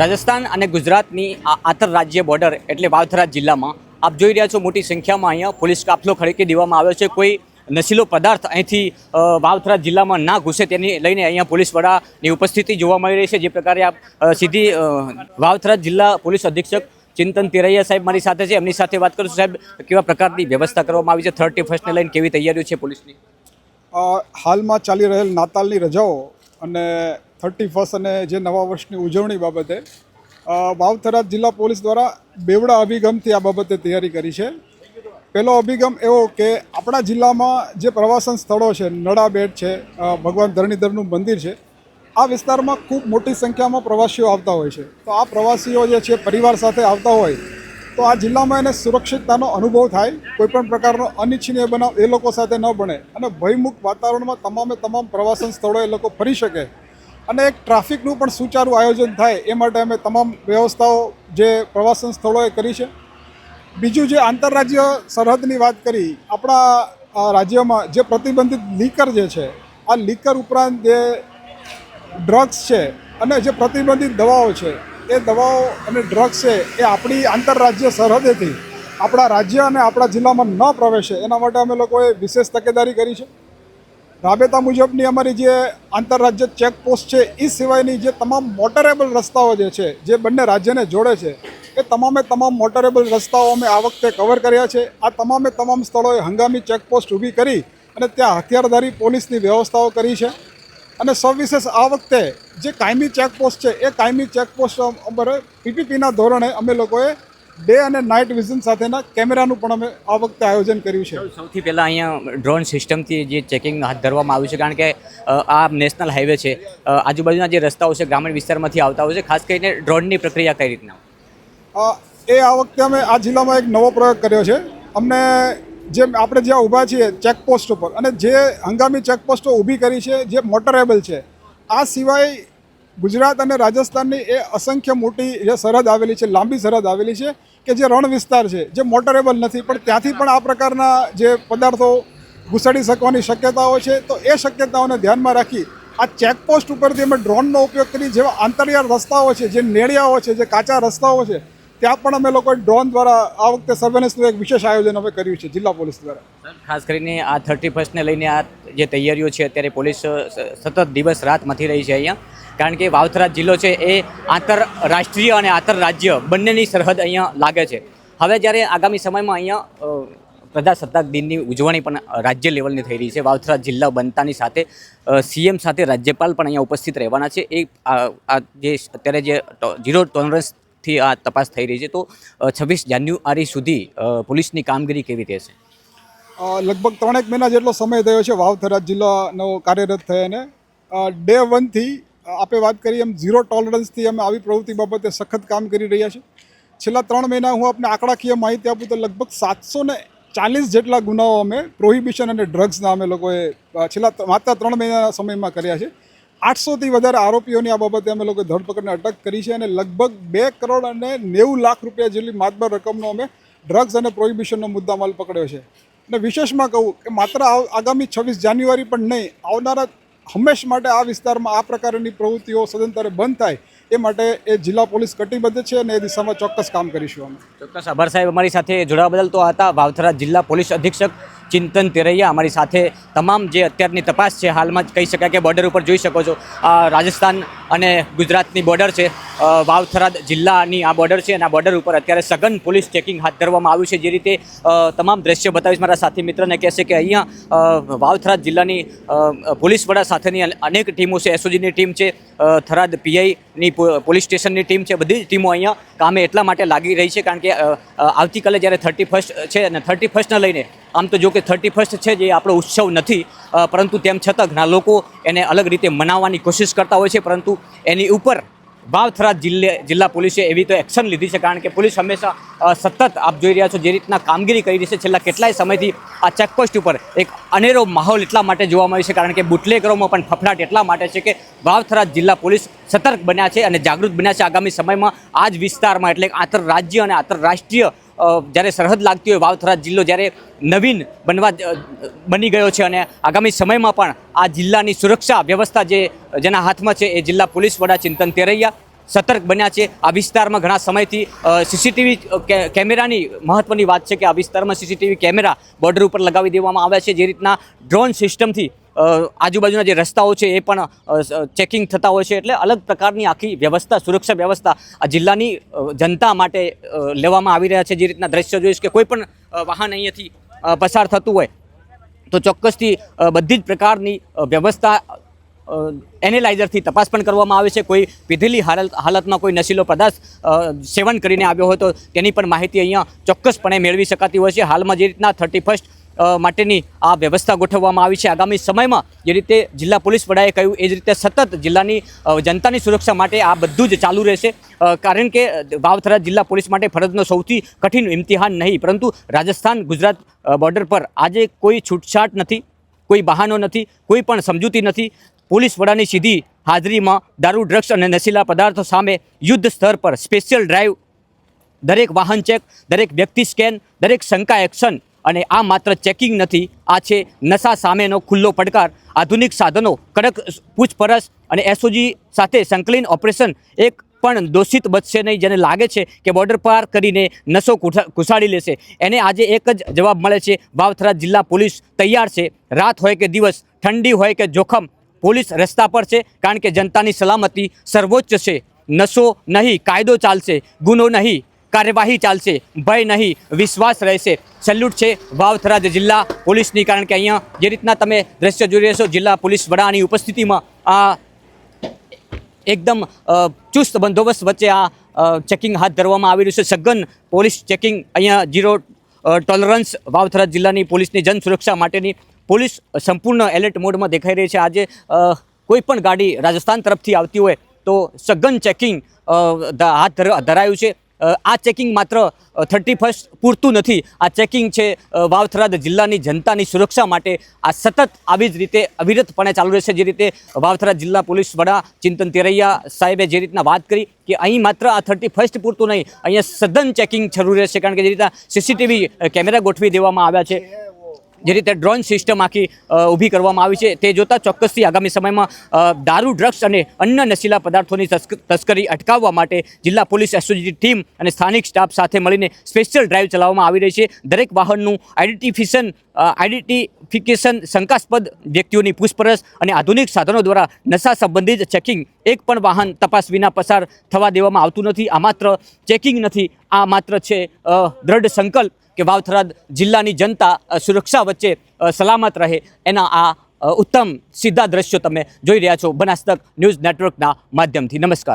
રાજસ્થાન અને ગુજરાતની આ આંતરરાજ્ય બોર્ડર એટલે વાવથરા જિલ્લામાં આપ જોઈ રહ્યા છો મોટી સંખ્યામાં અહીંયા પોલીસ કાફલો ખડકી દેવામાં આવ્યો છે. કોઈ નશીલો પદાર્થ અહીંથી વાવથરા જિલ્લામાં ના ઘૂસે તેની લઈને અહીંયા પોલીસ વડાની ઉપસ્થિતિ જોવા મળી રહી છે. જે પ્રકારે આપ સીધી વાવથરા જિલ્લા પોલીસ અધિક્ષક ચિંતન તિરૈયા સાહેબ મારી સાથે છે. એમની સાથે વાત કરું સાહેબ, કેવા પ્રકારની વ્યવસ્થા કરવામાં આવી છે? થર્ટી ફર્સ્ટને લઈને કેવી તૈયારીઓ છે પોલીસની? હાલમાં ચાલી રહેલ નાતાલની રજાઓ અને થર્ટી ફર્સ્ટ અને જે નવા વર્ષની ઉજવણી બાબતે વાવથરા જિલ્લા પોલીસ દ્વારા બેવડા અભિગમથી આ બાબતે તૈયારી કરી છે. પહેલો અભિગમ એવો કે આપણા જિલ્લામાં જે પ્રવાસન સ્થળો છે નડાબેટ છે ભગવાન ધરણીધરનું મંદિર છે, આ વિસ્તારમાં ખૂબ મોટી સંખ્યામાં પ્રવાસીઓ આવતા હોય છે. તો આ પ્રવાસીઓ જે છે, પરિવાર સાથે આવતા હોય, તો આ જિલ્લામાં એને સુરક્ષિતતાનો અનુભવ થાય, કોઈપણ પ્રકારનો અનિચ્છનીય બનાવ એ લોકો સાથે ન બને. અને ભયમુક્ત વાતાવરણમાં તમામે તમામ પ્રવાસન સ્થળો એ લોકો ફરી શકે. અને એક ટ્રાફિકનું પણ સુચારું આયોજન થાય એ માટે અમે તમામ વ્યવસ્થાઓ જે પ્રવાસન સ્થળોએ કરી છે. બીજું જે આંતરરાજ્ય સરહદની વાત કરી, આપણા રાજ્યમાં જે પ્રતિબંધિત લીકર જે છે, આ લીકર ઉપરાંત જે ડ્રગ્સ છે અને જે પ્રતિબંધિત દવાઓ છે, એ દવાઓ અને ડ્રગ્સ છે, એ આપણી આંતરરાજ્ય સરહદેથી આપણા રાજ્ય અને આપણા જિલ્લામાં ન પ્રવેશે, એના માટે અમે લોકોએ વિશેષ તકેદારી કરી છે. રાબેતા મુજબની અમારી જે આંતરરાજ્ય ચેકપોસ્ટ છે, એ સિવાયની જે તમામ મોટરેબલ રસ્તાઓ જે છે, જે બંને રાજ્યને જોડે છે, એ તમામે તમામ મોટરેબલ રસ્તાઓ અમે આ વખતે કવર કર્યા છે. આ તમામે તમામ સ્થળોએ હંગામી ચેકપોસ્ટ ઊભી કરી અને ત્યાં હથિયારધારી પોલીસની વ્યવસ્થાઓ કરી છે. અને સવિશેષ આ વખતે જે કાયમી ચેકપોસ્ટ છે, એ કાયમી ચેકપોસ્ટ અમારે પીપીપીના ધોરણે અમે લોકોએ ડે અને નાઇટ વિઝન સાથેના કેમેરાનું પણ અમે આ વખતે આયોજન કર્યું છે. સૌથી પહેલાં અહીંયા ડ્રોન સિસ્ટમથી જે ચેકિંગ હાથ ધરવામાં આવ્યું છે કારણ કે આ નેશનલ હાઈવે છે. આજુબાજુના જે રસ્તાઓ છે ગ્રામીણ વિસ્તારમાંથી આવતા હોય છે ખાસ કરીને ડ્રોનની પ્રક્રિયા કઈ રીતના એ આ વખતે અમે આ જિલ્લામાં એક નવો પ્રયોગ કર્યો છે. અમને જે આપણે જ્યાં ઊભા છીએ ચેકપોસ્ટ ઉપર અને જે હંગામી ચેકપોસ્ટો ઊભી કરી છે જે મોટરેબલ છે આ સિવાય ગુજરાત અને રાજસ્થાનની એ અસંખ્ય મોટી જે સરહદ આવેલી છે, લાંબી સરહદ આવેલી છે કે જે રણ વિસ્તાર છે, જે મોટરેબલ નથી, પણ ત્યાંથી પણ આ પ્રકારના જે પદાર્થો ઘૂસાડી શકવાની શક્યતાઓ છે, તો એ શક્યતાઓને ધ્યાનમાં રાખી આ ચેકપોસ્ટ ઉપરથી અમે ડ્રોનનો ઉપયોગ કરી જેવા આંતરિયાળ રસ્તાઓ છે, જે નેડિયાઓ છે, જે કાચા રસ્તાઓ છે ત્યાં પણ અમે લોકોએ ડ્રોન દ્વારા આ વખતે સર્વેલન્સનું એક વિશેષ આયોજન અમે કર્યું છે, જિલ્લા પોલીસ દ્વારા. ખાસ કરીને આ થર્ટી ફર્સ્ટને લઈને આ જે તૈયારીઓ છે, અત્યારે પોલીસ સતત દિવસ રાત મથી રહી છે અહીંયા. કારણ કે વાવથરા જિલ્લો છે, એ આંતરરાષ્ટ્રીય અને આંતરરાજ્ય બંનેની સરહદ અહીંયા લાગે છે. હવે જ્યારે આગામી સમયમાં અહીંયા પ્રજાસત્તાક દિનની ઉજવણી પણ રાજ્ય લેવલની થઈ રહી છે, વાવથરા જિલ્લા બનતાની સાથે સીએમ સાથે રાજ્યપાલ પણ અહીંયા ઉપસ્થિત રહેવાના છે. એ જે અત્યારે જે ઝીરો ટોલરન્સથી આ તપાસ થઈ રહી છે. તો છવ્વીસ જાન્યુઆરી સુધી પોલીસની કામગીરી કેવી રહેશે? લગભગ ત્રણેક મહિના જેટલો સમય થયો છે વાવથરા જિલ્લાનો કાર્યરત થયાને ડે વનથી આપણે વાત કરી એમ ઝીરો ટોલરન્સથી અમે આવી પ્રવૃત્તિ બાબતે સખત કામ કરી રહ્યા છીએ છેલ્લા ત્રણ મહિના હું આપને આંકડાકીય માહિતી આપું તો લગભગ સાતસો ને ચાલીસ જેટલા ગુનાઓ અમે પ્રોહિબિશન અને ડ્રગ્સના અમે લોકોએ છેલ્લા માત્ર ત્રણ મહિનાના સમયમાં કર્યા છે. આઠસોથી વધારે આરોપીઓની આ બાબતે અમે લોકો ધરપકડને અટક કરી છે અને લગભગ બે કરોડ અને નેવું લાખ રૂપિયા જેટલી માતબર રકમનો અમે ડ્રગ્સ અને પ્રોહિબિશનનો મુદ્દામાલ પકડ્યો છે. અને વિશેષમાં કહું કે માત્ર આગામી છવ્વીસ જાન્યુઆરી પણ નહીં, આવનારા હંમેશ માટે આ વિસ્તારમાં આ પ્રકારની પ્રવૃત્તિઓ સદંતરે બંધ થાય એ માટે એ જિલ્લા પોલીસ કટિબદ્ધ છે અને એ દિશામાં ચોક્કસ કામ કરીશું અમે. ચોક્કસ આભાર સાહેબ. અમારી સાથે જોડાવા બદલ તો હતા વાવથરા જિલ્લા પોલીસ અધિક્ષક ચિંતન તેરૈયા અમારી સાથે તમામ જે અત્યારની તપાસ છે, હાલમાં જ કહી શકાય કે બોર્ડર ઉપર જોઈ શકો છો. આ રાજસ્થાન અને ગુજરાતની બોર્ડર છે. વાવથરાદ જિલ્લાની આ બોર્ડર છે અને આ બોર્ડર ઉપર અત્યારે સઘન પોલીસ ચેકિંગ હાથ ધરવામાં આવ્યું છે. જે રીતે તમામ દ્રશ્ય બતાવીશ મારા સાથી મિત્રને કહેશે કે અહીંયા વાવથરાદ વાવથરા જિલ્લાની પોલીસ વડા સાથેની અનેક ટીમો છે. એસઓજીની ટીમ છે થરાદ પીઆઈની પોલીસ સ્ટેશનની ટીમ છે. બધી જ ટીમો અહીંયા કામે એટલા માટે લાગી રહી છે કારણ કે આવતીકાલે જ્યારે થર્ટી ફર્સ્ટ છે અને થર્ટી ફર્સ્ટને લઈને, આમ તો જો કે થર્ટી ફર્સ્ટ છે જે આપણો ઉત્સવ નથી પરંતુ તેમ છતાં ઘણા લોકો એને અલગ રીતે મનાવવાની કોશિશ કરતા હોય છે, પરંતુ એની ઉપર વાવથરા જિલ્લે, જિલ્લા પોલીસે એવી તો એક્શન લીધી છે, કારણ કે પોલીસ હંમેશા સતત આપ જોઈ રહ્યા છો જે રીતના કામગીરી કરી રહી છે. છેલ્લા કેટલાય સમયથી આ ચેકપોસ્ટ ઉપર એક અનેરો માહોલ એટલા માટે જોવા મળ્યો છે, કારણ કે બુટલેગરોમાં પણ ફફડાટ એટલા માટે છે કે વાવથરા જિલ્લા પોલીસ સતર્ક બન્યા છે અને જાગૃત બન્યા છે આગામી સમયમાં. આ જ વિસ્તારમાં એટલે આંતરરાજ્ય અને આંતરરાષ્ટ્રીય જ્યારે સરહદ લાગતી હોય વાવથરા જિલ્લો જ્યારે નવીન બનવા બની ગયો છે અને આગામી સમયમાં પણ આ જિલ્લાની સુરક્ષા વ્યવસ્થા જે, જેના હાથમાં છે એ જિલ્લા પોલીસ વડા ચિંતન તેરૈયા સતર્ક બન્યા છે. આ વિસ્તારમાં ઘણા સમયથી સીસીટીવી કેમેરાની મહત્ત્વની વાત છે કે આ વિસ્તારમાં સીસીટીવી કેમેરા બોર્ડર ઉપર લગાવી દેવામાં આવ્યા છે. જે રીતના ડ્રોન સિસ્ટમથી આજુબાજુના જે રસ્તાઓ છે એ પણ ચેકિંગ થતા હોય છે એટલે અલગ પ્રકારની આખી વ્યવસ્થા, સુરક્ષા વ્યવસ્થા આ જિલ્લાની જનતા માટે લેવામાં આવી રહ્યા છે જે રીતના દ્રશ્ય જોઈશ કે કોઈ પણ વાહન અહીંયાથી પસાર થતું હોય તો ચોક્કસથી બધી જ પ્રકારની વ્યવસ્થા એનેલાઇઝરથી તપાસ પણ કરવામાં આવે છે. કોઈ પીધેલી હાલત, હાલતમાં કોઈ નશીલો પદાર્થ સેવન કરીને આવ્યો હોય તો તેની પણ માહિતી અહીંયા ચોક્કસપણે મેળવી શકાતી હોય છે. હાલમાં જે રીતના થર્ટી ફર્સ્ટ માટેની આ વ્યવસ્થા ગોઠવવામાં આવી છે. આગામી સમયમાં જે રીતે જિલ્લા પોલીસ વડાએ કહ્યું, એ જ રીતે સતત જિલ્લાની જનતાની સુરક્ષા માટે આ બધું જ ચાલુ રહેશે. કારણ કે વાવથરા જિલ્લા પોલીસ માટે ફરજનો સૌથી કઠિન ઇમ્તિહાન નહીં, પરંતુ રાજસ્થાન, ગુજરાત બોર્ડર પર આજે કોઈ છૂટછાટ નથી, કોઈ બહાનો નથી, કોઈ પણ સમજૂતી નથી. પોલીસ વડાની સીધી હાજરીમાં દારૂ, ડ્રગ્સ અને નશીલા પદાર્થો સામે યુદ્ધ સ્તર પર સ્પેશિયલ ડ્રાઈવ, દરેક વાહન ચેક, દરેક વ્યક્તિ સ્કેન, દરેક શંકા એક્શન અને આ માત્ર ચેકિંગ નથી, આ છે નશા સામેનો ખુલ્લો પડકાર. આધુનિક સાધનો, કડક પૂછપરછ અને એસઓજી સાથે સંકલિત ઓપરેશન એક પણ દોષિત બચશે નહીં, જેને લાગે છે કે બોર્ડર પાર કરીને નશો ઘુસા- ઘુસાડી લેશે. એને આજે એક જ જવાબ મળે છે, વાવથરા જિલ્લા પોલીસ તૈયાર છે. રાત હોય કે દિવસ, ઠંડી હોય કે જોખમ, પોલીસ રસ્તા પર છે, કારણ કે જનતાની સલામતી સર્વોચ્ચ છે. નશો નહીં, કાયદો ચાલશે, ગુનો નહીં. કાર્યવાહી ચાલશે. ભય નહીં, વિશ્વાસ રહેશે. સેલ્યુટ છે વાવથરા જિલ્લા પોલીસની, કારણ કે અહીંયા જે રીતના તમે દ્રશ્ય જોઈ રહ્યા છો, જિલ્લા પોલીસ વડાની ઉપસ્થિતિમાં આ એકદમ ચુસ્ત બંદોબસ્ત વચ્ચે આ ચેકિંગ હાથ ધરવામાં આવી રહ્યું છે. સઘન પોલીસ ચેકિંગ અહીંયા ઝીરો ટોલરન્સ વાવથરા જિલ્લાની પોલીસની જન સુરક્ષા માટેની પોલીસ સંપૂર્ણ એલર્ટ મોડમાં દેખાઈ રહી છે. આજે કોઈ પણ ગાડી રાજસ્થાન તરફથી આવતી હોય તો સઘન ચેકિંગ હાથ ધર- ધરાયું છે. આ ચેકિંગ માત્ર થર્ટી ફર્સ્ટ પૂરતું નથી. આ ચેકિંગ છે વાવથરાદ જિલ્લાની જનતાની સુરક્ષા માટે. આ સતત આવી જ રીતે અવિરતપણે ચાલુ રહેશે જે રીતે વાવથરા જિલ્લા પોલીસ વડા ચિંતન તેરૈયા સાહેબે જે રીતના વાત કરી કે અહીં માત્ર આ થર્ટી ફર્સ્ટ પૂરતું નહીં, અહીંયા સઘન ચેકિંગ જરૂરી રહેશે. કારણ કે જે રીતના સીસીટીવી કેમેરા ગોઠવી દેવામાં આવ્યા છે. જે રીતે ડ્રોન સિસ્ટમ આખી ઊભી કરવામાં આવી છે, તે જોતાં ચોક્કસથી આગામી સમયમાં દારૂ, ડ્રગ્સ અને અન્ય નશીલા પદાર્થોની તસ્ક- તસ્કરી અટકાવવા માટે જિલ્લા પોલીસ એસઓજી ટીમ અને સ્થાનિક સ્ટાફ સાથે મળીને સ્પેશિયલ ડ્રાઈવ ચલાવવામાં આવી રહી છે. દરેક વાહનનું આઈડેન્ટિફિકેશન આઈડેન્ટિફિકેશન શંકાસ્પદ વ્યક્તિઓની પૂછપરછ અને આધુનિક સાધનો દ્વારા નશા સંબંધિત ચેકિંગ એક પણ વાહન તપાસ વિના પસાર થવા દેવામાં આવતું નથી. આ માત્ર ચેકિંગ નથી આ માત્ર છે દ્રઢ સંકલ્પ કે વાવથરાદ જિલ્લાની જનતા સુરક્ષા વચ્ચે સલામત રહે એના આ ઉત્તમ, સીધા દ્રશ્યો તમે જોઈ રહ્યા છો બનાસતક ન્યૂઝ નેટવર્કના માધ્યમથી. નમસ્કાર.